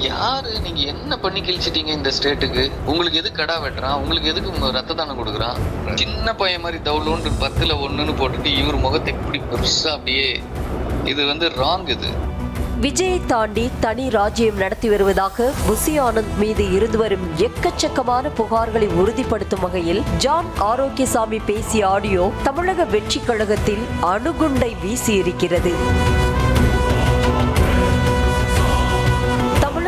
யாரு? நீங்க என்ன பண்ணி கிழிச்சிட்டீங்க இந்த ஸ்டேட்டுக்கு? உங்களுக்கு எது கடா வெட்டுறான்? உங்களுக்கு எதுக்கு ரத்த தானம் கொடுக்குறான்? சின்ன பையன் மாதிரி தவுலோன்று பத்துல ஒண்ணுன்னு போட்டுட்டு இவர் முகத்தை இப்படி பெருசா அப்படியே இது வந்து ராங் இது. விஜயை தாண்டி தனி ராஜ்யம் நடத்தி வருவதாக புசி ஆனந்த் மீது இருந்து வரும் எக்கச்சக்கமான புகார்களை உறுதிப்படுத்தும் வகையில் ஜான் ஆரோக்கியசாமி பேசிய ஆடியோ தமிழக வெற்றி கழகத்தில் அணுகுண்டை வீசியிருக்கிறது.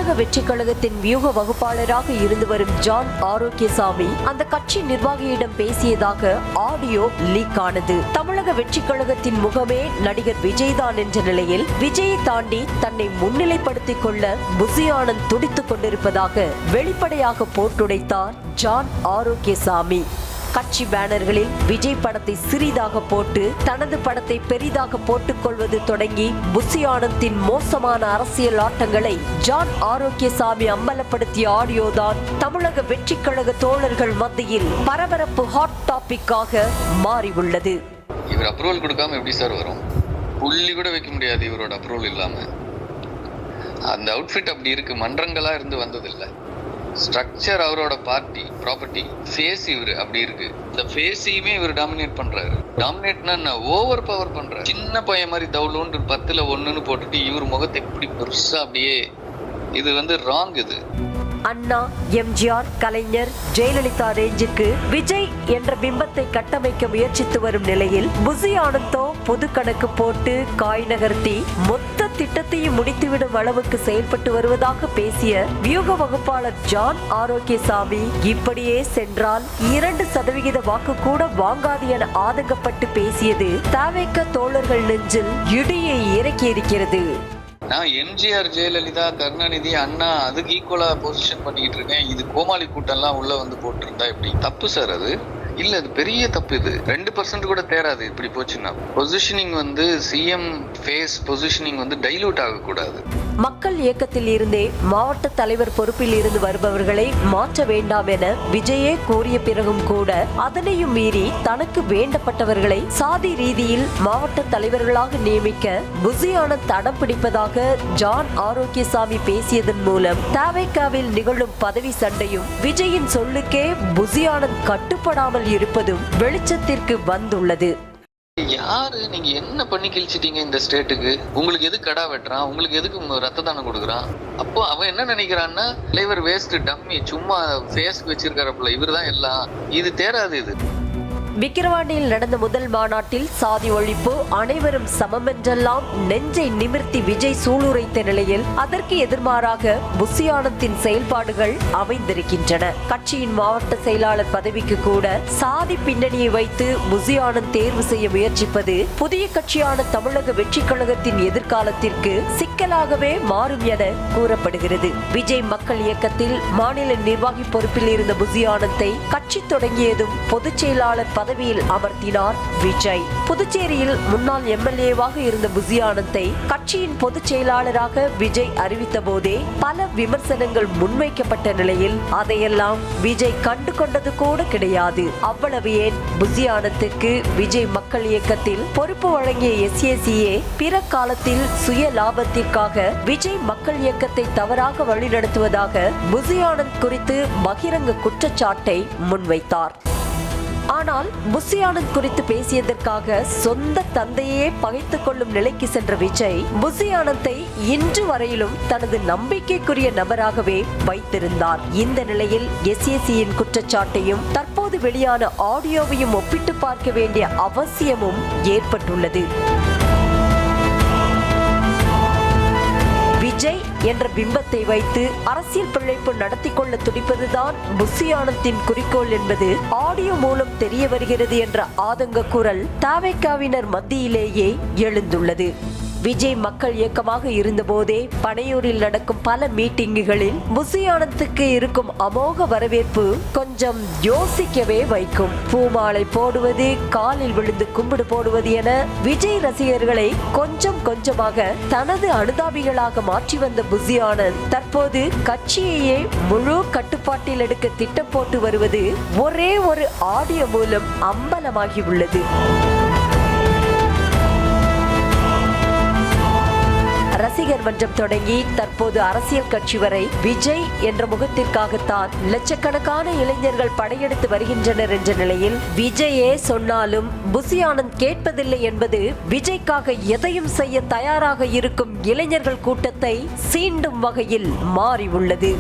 தமிழக வெற்றி கழகத்தின் வியூக வகுப்பாளராக இருந்து வரும் ஜான் ஆரோக்கியசாமி அந்த கட்சி நிர்வாகியிடம் பேசியதாக ஆடியோ லீக் ஆனது தமிழக வெற்றி கழகத்தின் முகமே நடிகர் விஜய்தான் என்ற நிலையில் விஜயை தாண்டி தன்னை முன்னிலைப்படுத்திக் கொள்ள புசி ஆனந்த் துடித்துக் கொண்டிருப்பதாக வெளிப்படையாக போட்டுடைத்தார் ஜான் ஆரோக்கியசாமி. கட்சி பேனர்களில் விஜய் படத்தை சிறிதாக போட்டு தனது படத்தை பெரிதாக போட்டுக் கொள்வது தொடங்கி புசி ஆனந்தின் மோசமான அரசியல் ஆட்டங்களை ஜான் ஆரோக்கியசாமி அம்பலப்படுத்திய ஆடியோ தான் தமிழக வெற்றி கழக தோழர்கள் மத்தியில் பரபரப்பு ஹாட் டாபிக்காக மாறியுள்ளது. இவர் அப்ரூவல் கொடுக்காம எப்படி சார் வரும்? புள்ளி கூட வைக்க முடியாது இவரோட அப்ரூவல் இல்லாம. அந்த அவுட்ஃபிட் அப்படி இருக்கு மன்றங்களா இருந்து வந்ததில்லை. ஸ்ட்ரக்சர் அவரோட பார்ட்டி ப்ராப்பர்ட்டி ஃபேஸ் இவர் அப்படி இருக்கு. இந்த ஃபேஸையுமே இவர் டாமினேட் பண்றாரு. டாமினேட்னா ஓவர் பவர் பண்றாரு. சின்ன பையன் மாதிரி தவுலோன்று பத்துல ஒண்ணுன்னு போட்டுட்டு இவர் முகத்தை இப்படி பெருசா அப்படியே இது வந்து ராங் இது. அண்ணா எம்ஜிஆர் கலைஞர் ஜெயலலிதா ரேஞ்சுக்கு விஜய் என்ற பிம்பத்தை கட்டமைக்க முயற்சித்து வரும் நிலையில் புசி ஆனந்தோ பொது கணக்கு போட்டு காய் நகர்த்தி மொத்த திட்டத்தையும் முடித்துவிடும் அளவுக்கு செயல்பட்டு வருவதாக பேசிய வியூக வகுப்பாளர் ஜான் ஆரோக்கியசாமி இப்படியே சென்றால் இரண்டு சதவிகித வாக்கு கூட வாங்காது என ஆதங்கப்பட்டு பேசியது தாவேக்க தோழர்கள் நெஞ்சில் இடியை இறக்கியிருக்கிறது. நான் எம்ஜிஆர் ஜெயலலிதா கருணாநிதி அண்ணா அதுக்கு ஈக்குவலா பொசிஷன் பண்ணிக்கிட்டு இருக்கேன். இது கோமாளி கூட்டம்லாம் உள்ள வந்து போட்டிருந்தா எப்படி? தப்பு சார் அது. இல்ல அது பெரிய தப்பு இது. ரெண்டு பர்சன்ட் கூட தேராது இப்படி போச்சுன்னா. பொசிஷனிங் வந்து சிஎம் ஃபேஸ் பொசிஷனிங் வந்து டைலூட் ஆகக்கூடாது. மக்கள் இயக்கத்தில் இருந்தே மாவட்ட தலைவர் பொறுப்பில் இருந்து வருபவர்களை மாற்ற வேண்டாம் என விஜயே கூறிய பிறகும் கூட அதனையும் மீறி தனக்கு வேண்டப்பட்டவர்களை சாதி ரீதியில் மாவட்ட தலைவர்களாக நியமிக்க புசியான தடம் பிடிப்பதாக ஜான் ஆரோக்கியசாமி பேசியதன் மூலம் தாவேக்காவில் நிகழும் பதவி சண்டையும் விஜயின் சொல்லுக்கே புசியானந்த் கட்டுப்படாமல் இருப்பதும் வெளிச்சத்திற்கு வந்துள்ளது. யாரு? நீங்க என்ன பண்ணி கிழிச்சிட்டீங்க இந்த ஸ்டேட்டுக்கு? உங்களுக்கு எது கடா வெட்டுறான்? உங்களுக்கு எதுக்கு ரத்த தானம் கொடுக்குறான்? அப்போ அவன் என்ன நினைக்கிறான்னா தலைவர் வேஸ்ட் டம்மி சும்மா ஃபேஸ்க்கு வச்சிருக்காரப்புல இவர் தான் எல்லாம். இது தேராது இது. விக்கிரவாண்டியில் நடந்த முதல் மாநாட்டில் சாதி ஒழிப்பு அனைவரும் சமம் என்றெல்லாம் நெஞ்சை நிமிர்த்தி விஜய் சூளுரைத்த நிலையில் அதற்கு எதிர்மாறாக புசியானத்தின் செயல்பாடுகள் அமைந்திருக்கின்றன. கட்சியின் மாவட்ட செயலாளர் பதவிக்கு கூட சாதி பின்னணியை வைத்து புசியானந்த் தேர்வு செய்ய முயற்சிப்பது புதிய கட்சியான தமிழக வெற்றி கழகத்தின் எதிர்காலத்திற்கு சிக்கலாகவே மாறும் என கூறப்படுகிறது. விஜய் மக்கள் இயக்கத்தில் மாநில நிர்வாகி பொறுப்பில் இருந்த புசியானந்தை கட்சி தொடங்கியதும் பொதுச் செயலாளர் பதவியில் அமர்த்தினார் விஜய். புதுச்சேரியில் முன்னாள் எம்எல்ஏவாக இருந்த புசியானந்தை கட்சியின் பொதுச் செயலாளராக விஜய் அறிவித்த போதே பல விமர்சனங்கள் முன்வைக்கப்பட்ட நிலையில் அதையெல்லாம் விஜய் கண்டு கொண்டது கூட கிடையாது. அவ்வளவு ஏன்? புசியானத்துக்கு விஜய் மக்கள் இயக்கத்தில் பொறுப்பு வழங்கிய எஸ்ஏசிஏ பிற காலத்தில் சுய லாபத்திற்காக விஜய் மக்கள் இயக்கத்தை தவறாக வழிநடத்துவதாக புசியானந்த் குறித்து பகிரங்க குற்றச்சாட்டை முன்வைத்தார். ஆனால் புசி ஆனந்த் குறித்து பேசியதற்காக சொந்த தந்தையே பகைத்துக் கொள்ளும் நிலைக்கு சென்ற விஜய் புசி ஆனந்தை இன்று வரையிலும் தனது நம்பிக்கைக்குரிய நபராகவே வைத்திருந்தார். இந்த நிலையில் எஸ்ஏசியின் குற்றச்சாட்டையும் தற்போது வெளியான ஆடியோவையும் ஒப்பிட்டு பார்க்க வேண்டிய அவசியமும் ஏற்பட்டுள்ளது. என்ற பிம்பத்தை வைத்து அரசியல் பிழைப்பு நடத்தி கொள்ள துடிப்பதுதான் புஷியானத்தின் குறிக்கோள் என்பது ஆடியோ மூலம் தெரிய வருகிறது என்ற ஆதங்க குரல் தாவேக்காவினர் மத்தியிலேயே எழுந்துள்ளது. விஜய் மக்கள் இயக்கமாக இருந்தபோதே பனையூரில் நடக்கும் பல மீட்டிங்குகளில் முசியானத்துக்கு இருக்கும் அமோக வரவேற்பு கொஞ்சம் யோசிக்கவே வைக்கும். பூமாலை போடுவது காலில் விழுந்து கும்பிடு போடுவது என விஜய் ரசிகர்களை கொஞ்சம் கொஞ்சமாக தனது அனுதாபிகளாக மாற்றி வந்த புசியானந்த் தற்போது கட்சியையே முழு கட்டுப்பாட்டில் எடுக்க திட்டம் போட்டு வருவது ஒரே ஒரு ஆடியோ மூலம் அம்பலமாகி உள்ளது ரசிகர் மன்றம் தொடங்கி தற்போது அரசியல் கட்சி வரை விஜய் என்ற முகத்திற்காகத்தான் லட்சக்கணக்கான இளைஞர்கள் படையெடுத்து வருகின்றனர் என்ற நிலையில் விஜயே சொன்னாலும் புசி ஆனந்த் கேட்பதில்லை என்பது விஜய்க்காக எதையும் செய்ய தயாராக இருக்கும் இளைஞர்கள் கூட்டத்தை சீண்டும் வகையில் மாறியுள்ளது.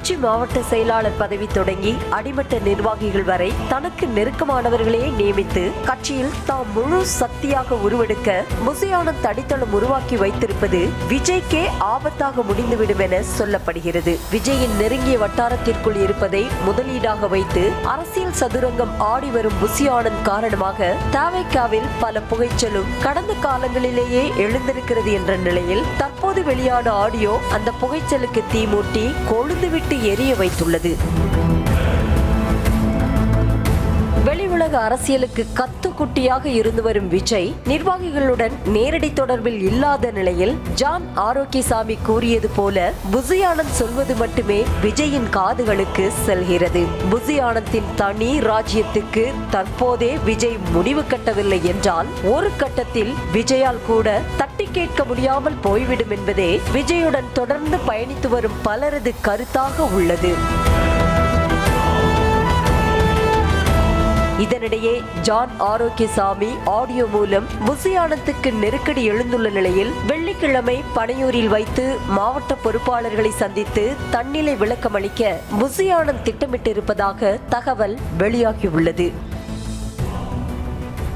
கட்சி மாவட்ட செயலாளர் பதவி தொடங்கி அடிமட்ட நிர்வாகிகள் வரை தனக்கு நெருக்கமானவர்களே நியமித்து கட்சியில் தாம் முழு சக்தியாக உருவெடுக்க முசியானந்த் தடித்தளம் உருவாக்கி வைத்திருப்பது விஜய்க்கே ஆபத்தாக முடிந்துவிடும் என சொல்லப்படுகிறது. விஜயின் நெருங்கிய வட்டாரத்திற்குள் இருப்பதை முதலீடாக வைத்து அரசியல் சதுரங்கம் ஆடி வரும் முசியானந்த் காரணமாக தாவேக்காவில் பல புகைச்சலும் கடந்த காலங்களிலேயே எழுந்திருக்கிறது என்ற நிலையில் தற்போது வெளியான ஆடியோ அந்த புகைச்சலுக்கு தீமூட்டி கொழுந்துவிட்டு எரிய வைத்துள்ளது. வெளி உலக அரசியலுக்கு கத்துக்குட்டியாக இருந்து வரும் விஜய் நிர்வாகிகளுடன் நேரடி தொடர்பில் இல்லாத நிலையில் ஜான் ஆரோக்கியசாமி கூறியது போல புசி ஆனந்த் சொல்வது மட்டுமே விஜயின் காதுகளுக்கு செல்கிறது. புசி ஆனந்தின் தனி ராஜ்யத்துக்கு தற்போதே விஜய் முடிவு கட்டவில்லை என்றால் ஒரு கட்டத்தில் விஜயால் கூட தட்டி கேட்க முடியாமல் போய்விடும் என்பதே விஜயுடன் தொடர்ந்து பயணித்து வரும் பலரது கருத்தாக உள்ளது. இதனிடையே ஜான் ஆரோக்கியசாமி ஆடியோ மூலம் புசியானத்துக்கு நெருக்கடி எழுந்துள்ள நிலையில் வெள்ளிக்கிழமை பனையூரில் வைத்து மாவட்ட பொறுப்பாளர்களை சந்தித்து தன்னிலை விளக்கமளிக்க புசியானந்த் திட்டமிட்டிருப்பதாக தகவல் வெளியாகியுள்ளது.